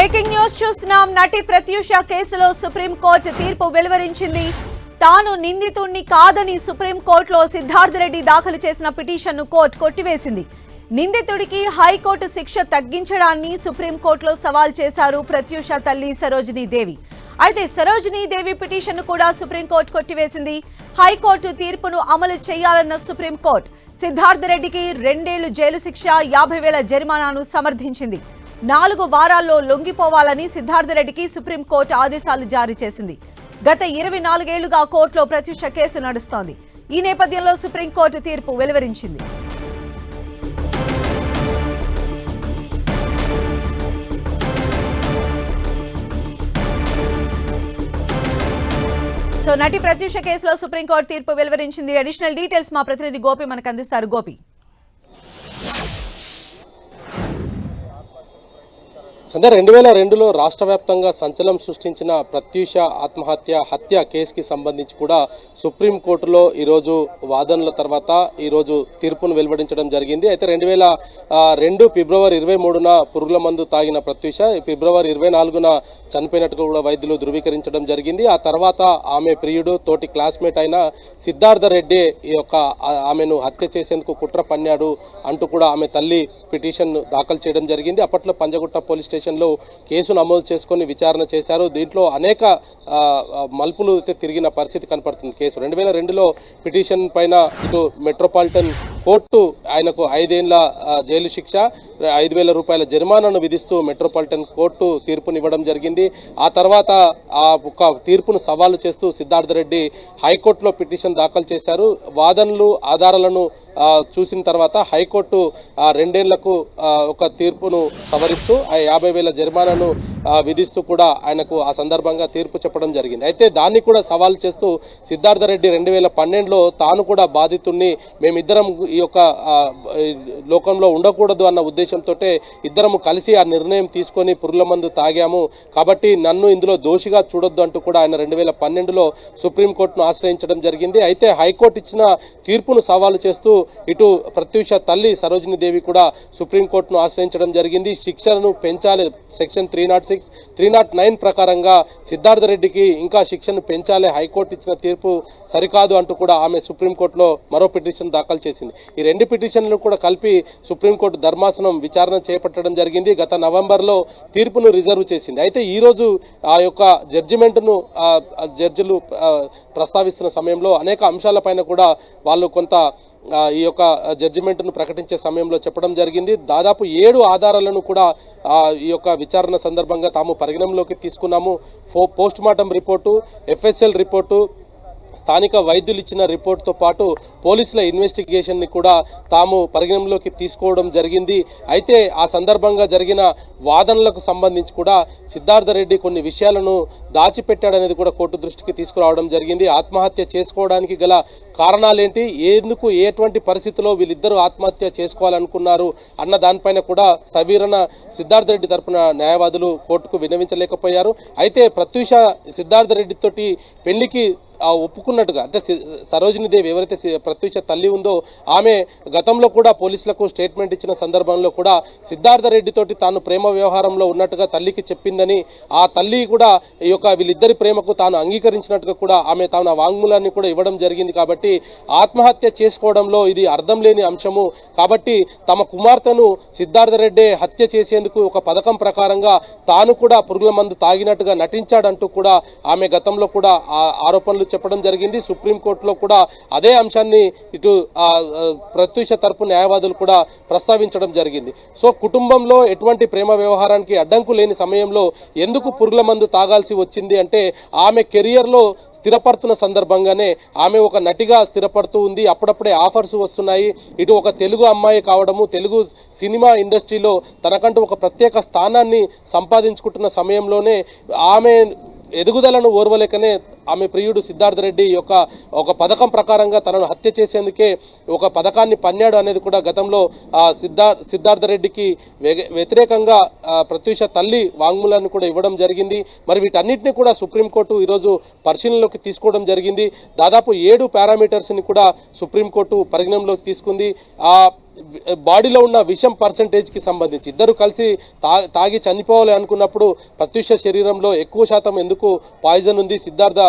Breaking news చూస్తున్నాం. నటి ప్రత్యూష కేసులో సుప్రీంకోర్టు తీర్పు వెలువరించింది. తాను నిందితుణ్ణి కాదని సుప్రీంకోర్టులో సిద్ధార్థ రెడ్డి దాఖలు చేసిన పిటిషన్ను కోర్టు కొట్టివేసింది. నిందితుడికి హైకోర్టు శిక్ష తగ్గించడాన్ని సుప్రీంకోర్టులో సవాల్ చేశారు ప్రత్యూష తల్లి సరోజినీ దేవి. అయితే సరోజినీ దేవి పిటిషన్ను కూడా సుప్రీంకోర్టు కొట్టివేసింది. హైకోర్టు తీర్పును అమలు చేయాలన్న సుప్రీంకోర్టు సిద్ధార్థ రెడ్డికి రెండేళ్ళు జైలు శిక్ష యాభై వేల జరిమానాను సమర్థించింది. నాలుగు వారాల్లో లొంగిపోవాలని సిద్ధార్థ రెడ్డికి సుప్రీంకోర్టు ఆదేశాలు జారీ చేసింది. గత ఇరవై నాలుగేళ్ళుగా కోర్టులో ప్రత్యూష కేసు నడుస్తోంది. ఈ నేపథ్యంలో సుప్రీంకోర్టు తీర్పు వెలువరించింది. సో నటి ప్రత్యూష కేసులో సుప్రీంకోర్టు తీర్పు వెలువరించింది. అడిషనల్ డీటెయిల్స్ మా ప్రతినిధి గోపి మనకు అందిస్తారు. గోపి. సంధ్య రెండు వేల రెండులో రాష్ట్ర వ్యాప్తంగా సంచలనం సృష్టించిన ప్రత్యూష ఆత్మహత్య హత్య కేసుకి సంబంధించి కూడా సుప్రీంకోర్టులో ఈరోజు వాదనల తర్వాత ఈరోజు తీర్పును వెలువడించడం జరిగింది. అయితే రెండు వేల రెండు ఫిబ్రవరి ఇరవై మూడున పురుగుల మందు తాగిన ప్రత్యూష ఫిబ్రవరి ఇరవై నాలుగున చనిపోయినట్టుగా కూడా వైద్యులు ధృవీకరించడం జరిగింది. ఆ తర్వాత ఆమె ప్రియుడు తోటి క్లాస్మేట్ అయిన సిద్ధార్థ రెడ్డి ఈ యొక్క ఆమెను హత్య చేసేందుకు కుట్ర పన్నాడు అంటూ కూడా ఆమె తల్లి పిటిషన్ దాఖలు చేయడం జరిగింది. అప్పట్లో పంజగుట్ట పోలీస్ స్టేషన్లో కేసు నమోదు చేసుకొని విచారణ చేశారు. దీంట్లో అనేక మలుపులు అయితే తిరిగిన పరిస్థితి కనపడుతుంది కేసు. రెండు వేల రెండులో పిటిషన్ పైన ఇటు మెట్రోపాలిటన్ కోర్టు ఆయనకు ఐదేళ్ళ జైలు శిక్ష ఐదు వేల రూపాయల జరిమానాను విధిస్తూ మెట్రోపాలిటన్ కోర్టు తీర్పునివ్వడం జరిగింది. ఆ తర్వాత ఆ ఒక తీర్పును సవాలు చేస్తూ సిద్ధార్థ రెడ్డి హైకోర్టులో పిటిషన్ దాఖలు చేశారు. వాదనలు ఆధారాలను చూసిన తర్వాత హైకోర్టు రెండేళ్ళకు ఒక తీర్పును సవరిస్తూ ఆ యాభై వేల జరిమానాను విధిస్తూ కూడా ఆయనకు ఆ సందర్భంగా తీర్పు చెప్పడం జరిగింది. అయితే దాన్ని కూడా సవాల్ చేస్తూ సిద్ధార్థ రెడ్డి రెండు వేల పన్నెండులో తాను కూడా బాధితుణ్ణి మేమిద్దరం ఈ యొక్క లోకంలో ఉండకూడదు అన్న ఉద్దేశంతో ఇద్దరము కలిసి ఆ నిర్ణయం తీసుకొని పురుగుల మందు తాగాము. కాబట్టి నన్ను ఇందులో దోషిగా చూడొద్దు అంటూ కూడా ఆయన రెండు వేల పన్నెండులో సుప్రీంకోర్టును ఆశ్రయించడం జరిగింది. అయితే హైకోర్టు ఇచ్చిన తీర్పును సవాలు చేస్తూ ఇటు ప్రత్యూష తల్లి సరోజిని దేవి కూడా సుప్రీంకోర్టును ఆశ్రయించడం జరిగింది. శిక్షను పెంచాలి. Section three nought six three nought nine ప్రకారంగా సిద్ధార్థ రెడ్డికి ఇంకా శిక్షను పెంచాలి. హైకోర్టు ఇచ్చిన తీర్పు సరికాదు అంటూ కూడా ఆమె సుప్రీంకోర్టులో మరో పిటిషన్ దాఖలు చేసింది. ఈ రెండు పిటిషన్లు కూడా కలిపి సుప్రీంకోర్టు ధర్మాసనం విచారణ చేపట్టడం జరిగింది. గత నవంబర్లో తీర్పును రిజర్వ్ చేసింది. అయితే ఈరోజు ఆ యొక్క జడ్జిమెంట్ను జడ్జిలు ప్రస్తావిస్తున్న సమయంలో అనేక అంశాలపైన కూడా వాళ్ళు కొంత ఈ యొక్క జడ్జిమెంట్ను ప్రకటించే సమయంలో చెప్పడం జరిగింది. దాదాపు ఏడు ఆధారాలను కూడా ఈ యొక్క విచారణ సందర్భంగా తాము పరిగణనలోకి తీసుకున్నాము. ఫో post mortem report FSL report స్థానిక వైద్యులు ఇచ్చిన రిపోర్ట్తో పాటు పోలీసుల ఇన్వెస్టిగేషన్ని కూడా తాము పరిగణనలోకి తీసుకోవడం జరిగింది. అయితే ఆ సందర్భంగా జరిగిన వాదనలకు సంబంధించి కూడా సిద్ధార్థ రెడ్డి కొన్ని విషయాలను దాచిపెట్టాడనేది కూడా కోర్టు దృష్టికి తీసుకురావడం జరిగింది. ఆత్మహత్య చేసుకోవడానికి గల కారణాలేంటి? ఎందుకు? ఎటువంటి పరిస్థితిలో వీళ్ళిద్దరూ ఆత్మహత్య చేసుకోవాలనుకున్నారు? అన్న దానిపైన కూడా సవీరణ సిద్ధార్థ రెడ్డి తరపున న్యాయవాదులు కోర్టుకు విన్నవించలేకపోయారు. అయితే ప్రత్యూష సిద్ధార్థ రెడ్డితోటి పెళ్ళికి ఒప్పుకున్నట్టుగా అంటే సరోజిని దేవి ఎవరైతే సి- ప్రత్యూష తల్లి ఉందో ఆమె గతంలో కూడా పోలీసులకు స్టేట్మెంట్ ఇచ్చిన సందర్భంలో కూడా సిద్ధార్థ రెడ్డితోటి తాను ప్రేమ వ్యవహారంలో ఉన్నట్టుగా తల్లికి చెప్పిందని ఆ తల్లి కూడా ఈ యొక్క వీళ్ళిద్దరి ప్రేమకు తాను అంగీకరించినట్టుగా కూడా ఆమె తాను వాంగ్మూలాన్ని కూడా ఇవ్వడం జరిగింది కాబట్టి ఆత్మహత్య చేసుకోవడంలో ఇది అర్థం లేని అంశము. కాబట్టి తమ కుమార్తెను సిద్ధార్థ రెడ్డి హత్య చేసేందుకు ఒక పథకం ప్రకారంగా తాను కూడా పురుగుల మందు తాగినట్టుగా నటించాడంటూ కూడా ఆమె గతంలో కూడా ఆ ఆరోపణలు చెప్పడం జరిగింది. సుప్రీంకోర్టులో కూడా అదే అంశాన్ని ఇటు ప్రత్యూష తరపు న్యాయవాదులు కూడా ప్రస్తావించడం జరిగింది. సో కుటుంబంలో ఎటువంటి ప్రేమ వ్యవహారానికి అడ్డంకు లేని సమయంలో ఎందుకు పురుగుల మందు తాగాల్సి వచ్చింది అంటే ఆమె కెరియర్లో స్థిరపడుతున్న సందర్భంగానే ఆమె ఒక నటిగా స్థిరపడుతూ ఉంది. అప్పుడప్పుడే ఆఫర్స్ వస్తున్నాయి. ఇటు ఒక తెలుగు అమ్మాయి కావడము తెలుగు సినిమా ఇండస్ట్రీలో తనకంటూ ఒక ప్రత్యేక స్థానాన్ని సంపాదించుకుంటున్న సమయంలోనే ఆమె ఎదుగుదలను ఓర్వలేకనే ఆమె ప్రియుడు సిద్ధార్థ రెడ్డి యొక్క ఒక పథకం ప్రకారంగా తనను హత్య చేసేందుకే ఒక పథకాన్ని పన్నాడు అనేది కూడా గతంలో సిద్ధార్ సిద్ధార్థ రెడ్డికి వ్యతిరేకంగా ప్రత్యూష తల్లి వాంగ్మూలాన్ని కూడా ఇవ్వడం జరిగింది. మరి వీటన్నిటిని కూడా సుప్రీంకోర్టు ఈరోజు పరిశీలనలోకి తీసుకోవడం జరిగింది. దాదాపు ఏడు పారామీటర్స్ని కూడా సుప్రీంకోర్టు పరిగణనలోకి తీసుకుంది. బాడీలో ఉన్న విషం పర్సంటేజ్కి సంబంధించి. ఇద్దరు కలిసి తా తాగి చనిపోవాలి అనుకున్నప్పుడు ప్రత్యుష శరీరంలో ఎక్కువ శాతం ఎందుకు పాయిజన్ ఉంది? సిద్ధార్థ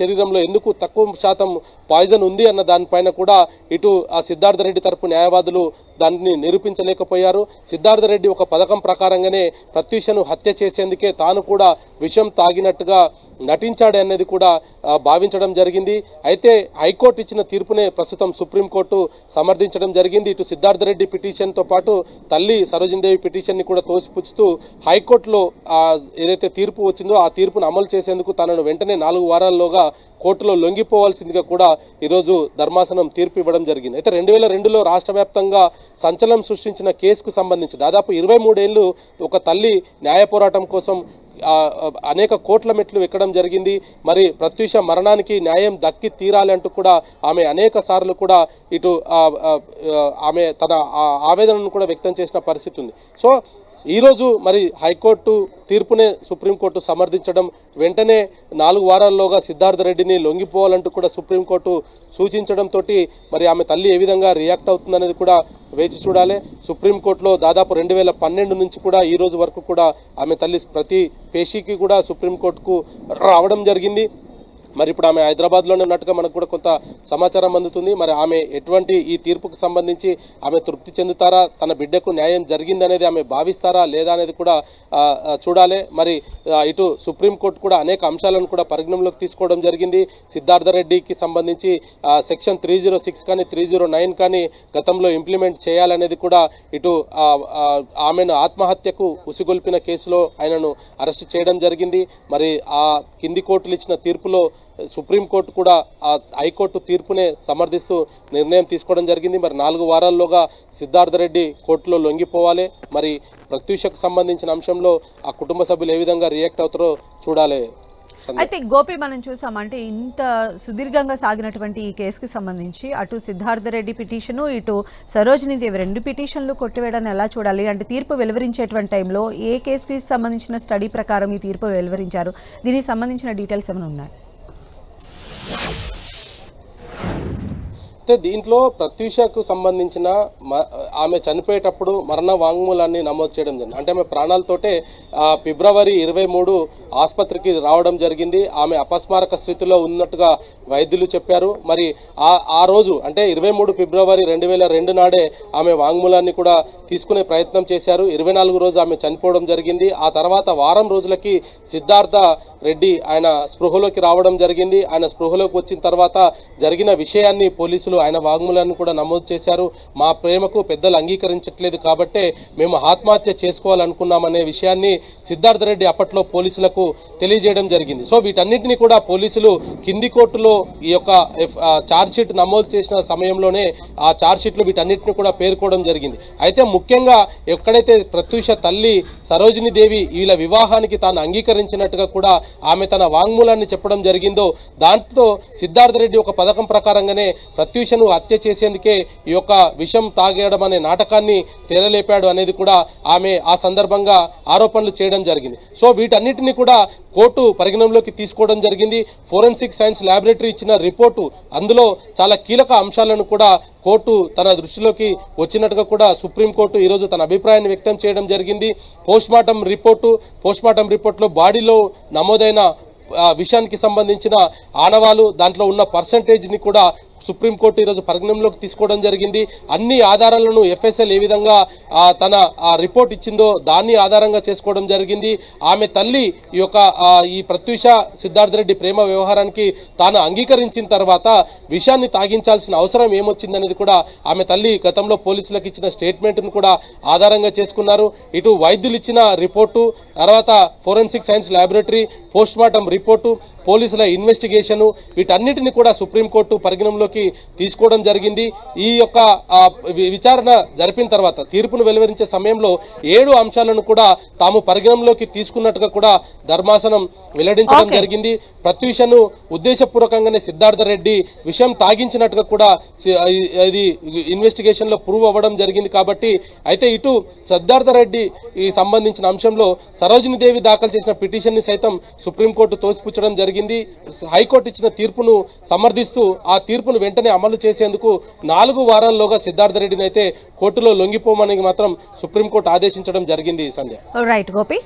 శరీరంలో ఎందుకు తక్కువ శాతం పాయిజన్ ఉంది అన్న దానిపైన కూడా ఇటు ఆ సిద్ధార్థ రెడ్డి తరపు న్యాయవాదులు దాన్ని నిరూపించలేకపోయారు. సిద్ధార్థ రెడ్డి ఒక పథకం ప్రకారంగానే ప్రత్యూషను హత్య చేసేందుకే తాను కూడా విషం తాగినట్టుగా నటించాడు అనేది కూడా భావించడం జరిగింది. అయితే హైకోర్టు ఇచ్చిన తీర్పునే ప్రస్తుతం సుప్రీంకోర్టు సమర్థించడం జరిగింది. ఇటు సిద్ధార్థ రెడ్డి పిటిషన్తో పాటు తల్లి సరోజినీదేవి పిటిషన్ని కూడా తోసిపుచ్చుతూ హైకోర్టులో ఏదైతే తీర్పు వచ్చిందో ఆ తీర్పును అమలు చేసేందుకు తనను వెంటనే నాలుగు వారాల్లోగా కోర్టులో లొంగిపోవాల్సిందిగా కూడా ఈరోజు ధర్మాసనం తీర్పు ఇవ్వడం జరిగింది. అయితే రెండు వేల రెండులో రాష్ట్ర వ్యాప్తంగా సంచలనం సృష్టించిన కేసుకు సంబంధించి దాదాపు ఇరవై మూడేళ్ళు ఒక తల్లి న్యాయ పోరాటం కోసం అనేక కోట్ల మెట్లు ఎక్కడం జరిగింది. మరి ప్రత్యూష మరణానికి న్యాయం దక్కి తీరాలి అంటూ కూడా ఆమె అనేక సార్లు కూడా ఇటు ఆమె తన ఆ ఆవేదనను కూడా వ్యక్తం చేసిన పరిస్థితి ఉంది. సో ఈరోజు మరి హైకోర్టు తీర్పునే సుప్రీంకోర్టు సమర్థించడం వెంటనే నాలుగు వారాల్లోగా సిద్ధార్థ రెడ్డిని లొంగిపోవాలంటూ కూడా సుప్రీంకోర్టు సూచించడంతో మరి ఆమె తల్లి ఏ విధంగా రియాక్ట్ అవుతుందనేది కూడా వేచి చూడాలి. సుప్రీంకోర్టులో దాదాపు రెండు వేల పన్నెండు నుంచి కూడా ఈ రోజు వరకు కూడా ఆమె తల్లి ప్రతి పేషీకి కూడా సుప్రీంకోర్టుకు రావడం జరిగింది. మరి ఇప్పుడు ఆమె హైదరాబాద్లోనే ఉన్నట్టుగా మనకు కూడా కొంత సమాచారం అందుతుంది. మరి ఆమె ఎటువంటి ఈ తీర్పుకు సంబంధించి ఆమె తృప్తి చెందుతారా? తన బిడ్డకు న్యాయం జరిగిందనేది ఆమె భావిస్తారా లేదా అనేది కూడా చూడాలి. మరి ఇటు సుప్రీంకోర్టు కూడా అనేక అంశాలను కూడా పరిగణనలోకి తీసుకోవడం జరిగింది. సిద్ధార్థ రెడ్డికి సంబంధించి సెక్షన్ త్రీ జీరో సిక్స్ కానీ త్రీ జీరో నైన్ కానీ గతంలో ఇంప్లిమెంట్ చేయాలనేది కూడా ఇటు ఆమెను ఆత్మహత్యకు ఉసిగొల్పిన కేసులో ఆయనను అరెస్ట్ చేయడం జరిగింది. మరి ఆ కింది కోర్టులు ఇచ్చిన తీర్పులో సుప్రీంకోర్టు కూడా ఆ హైకోర్టు తీర్పునే సమర్థిస్తూ నిర్ణయం తీసుకోవడం జరిగింది. మరి నాలుగు వారాల్లోగా సిద్ధార్థ రెడ్డి కోర్టులో లొంగిపోవాలి. మరి ప్రత్యూషకు సంబంధించిన అంశంలో ఆ కుటుంబ సభ్యులు ఏ విధంగా రియాక్ట్ అవుతారో చూడాలి. అయితే గోపి మనం చూసామంటే ఇంత సుదీర్ఘంగా సాగినటువంటి ఈ కేసుకి సంబంధించి అటు సిద్ధార్థ రెడ్డి పిటిషను ఇటు సరోజిని దేవి రెండు పిటిషన్లు కొట్టివేయడాన్ని ఎలా చూడాలి? అంటే తీర్పు వెలువరించేటువంటి టైంలో ఏ కేసుకి సంబంధించిన స్టడీ ప్రకారం ఈ తీర్పు వెలువరించారు? దీనికి సంబంధించిన డీటెయిల్స్ ఏమైనా ఉన్నాయి? అయితే దీంట్లో ప్రత్యూషకు సంబంధించిన మ- ఆమె చనిపోయేటప్పుడు మరణ వాంగ్మూలాన్ని నమోదు చేయడం జరిగింది. అంటే ఆమె ప్రాణాలతోటే ఫిబ్రవరి ఇరవై మూడు ఆసుపత్రికి రావడం జరిగింది. ఆమె అపస్మారక స్థితిలో ఉన్నట్టుగా వైద్యులు చెప్పారు. మరి ఆ ఆ రోజు అంటే ఇరవై మూడు ఫిబ్రవరి రెండు వేల రెండు నాడే ఆమె వాంగ్మూలాన్ని కూడా తీసుకునే ప్రయత్నం చేశారు. ఇరవై నాలుగు రోజు ఆమె చనిపోవడం జరిగింది. ఆ తర్వాత వారం రోజులకి సిద్ధార్థ రెడ్డి ఆయన స్పృహలోకి రావడం జరిగింది. ఆయన స్పృహలోకి వచ్చిన తర్వాత జరిగిన విషయాన్ని పోలీసులు ఆయన వాంగ్మూలాన్ని కూడా నమోదు చేశారు. మా ప్రేమకు పెద్దలు అంగీకరించట్లేదు కాబట్టే మేము ఆత్మహత్య చేసుకోవాలనుకున్నామనే విషయాన్ని సిద్ధార్థ రెడ్డి అప్పట్లో పోలీసులకు తెలియజేయడం జరిగింది. సో వీటన్నిటిని కూడా పోలీసులు కింది కోర్టులో ఈ యొక్క ఛార్జ్షీట్ నమోదు చేసిన సమయంలోనే ఆ ఛార్జ్షీట్లు వీటన్నిటిని కూడా పేర్కోవడం జరిగింది. అయితే ముఖ్యంగా ఎక్కడైతే ప్రత్యూష తల్లి సరోజిని దేవి వీళ్ళ వివాహానికి తాను అంగీకరించినట్టుగా కూడా ఆమె తన వాంగ్మూలాన్ని చెప్పడం జరిగిందో దాంతో సిద్ధార్థ రెడ్డి ఒక పథకం ప్రకారంగానే ప్రత్యూష ప్రత్యూషను హత్య చేసేందుకే ఈ యొక్క విషం తాగేయడం అనే నాటకాన్ని తెరలేపాడు అనేది కూడా ఆమె ఆ సందర్భంగా ఆరోపణలు చేయడం జరిగింది. సో వీటన్నిటిని కూడా కోర్టు పరిగణంలోకి తీసుకోవడం జరిగింది. ఫోరెన్సిక్ సైన్స్ ల్యాబొరేటరీ ఇచ్చిన రిపోర్టు అందులో చాలా కీలక అంశాలను కూడా కోర్టు తన దృష్టిలోకి వచ్చినట్టుగా కూడా సుప్రీంకోర్టు ఈరోజు తన అభిప్రాయాన్ని వ్యక్తం చేయడం జరిగింది. పోస్ట్మార్టం రిపోర్టు పోస్ట్మార్టం రిపోర్టులో బాడీలో నమోదైన విషయానికి సంబంధించిన ఆనవాలు దాంట్లో ఉన్న పర్సంటేజ్ని కూడా సుప్రీంకోర్టు ఈరోజు పరిగణనలోకి తీసుకోవడం జరిగింది. అన్ని ఆధారాలను ఎఫ్ఎస్ఎల్ ఏ విధంగా తన ఆ రిపోర్ట్ ఇచ్చిందో దాన్ని ఆధారంగా చేసుకోవడం జరిగింది. ఆమె తల్లి ఈ యొక్క ఈ ప్రత్యూష సిద్ధార్థ రెడ్డి ప్రేమ వ్యవహారానికి తాను అంగీకరించిన తర్వాత విషయాన్ని తాగించాల్సిన అవసరం ఏమొచ్చిందనేది కూడా ఆమె తల్లి గతంలో పోలీసులకు ఇచ్చిన స్టేట్మెంట్ను కూడా ఆధారంగా చేసుకున్నారు. ఇటు వైద్యులు ఇచ్చిన రిపోర్టు తర్వాత forensic science laboratory postmortem report పోలీసుల ఇన్వెస్టిగేషను వీటన్నిటిని కూడా సుప్రీంకోర్టు పరిగణనలోకి తీసుకోవడం జరిగింది. ఈ యొక్క విచారణ జరిపిన తర్వాత తీర్పును వెలువరించే సమయంలో ఏడు అంశాలను కూడా తాము పరిగణనలోకి తీసుకున్నట్టుగా కూడా ధర్మాసనం వెల్లడించడం జరిగింది. ప్రత్యూషను ఉద్దేశపూర్వకంగానే సిద్ధార్థ రెడ్డి విషయం తాగించినట్టుగా కూడా ఇది ఇన్వెస్టిగేషన్లో ప్రూవ్ అవ్వడం జరిగింది కాబట్టి అయితే ఇటు సిద్ధార్థ రెడ్డి ఈ సంబంధించిన అంశంలో సరోజిని దేవి దాఖలు చేసిన పిటిషన్ని సైతం సుప్రీంకోర్టు తోసిపుచ్చడం జరిగింది. జరిగింది. హైకోర్టు ఇచ్చిన తీర్పును సమర్థిస్తూ ఆ తీర్పును వెంటనే అమలు చేసేందుకు నాలుగు వారాల్లోగా సిద్ధార్థ రెడ్డిని అయితే కోర్టులో లొంగిపోమని మాత్రం సుప్రీంకోర్టు ఆదేశించడం జరిగింది సంధ్య. రైట్ గోపి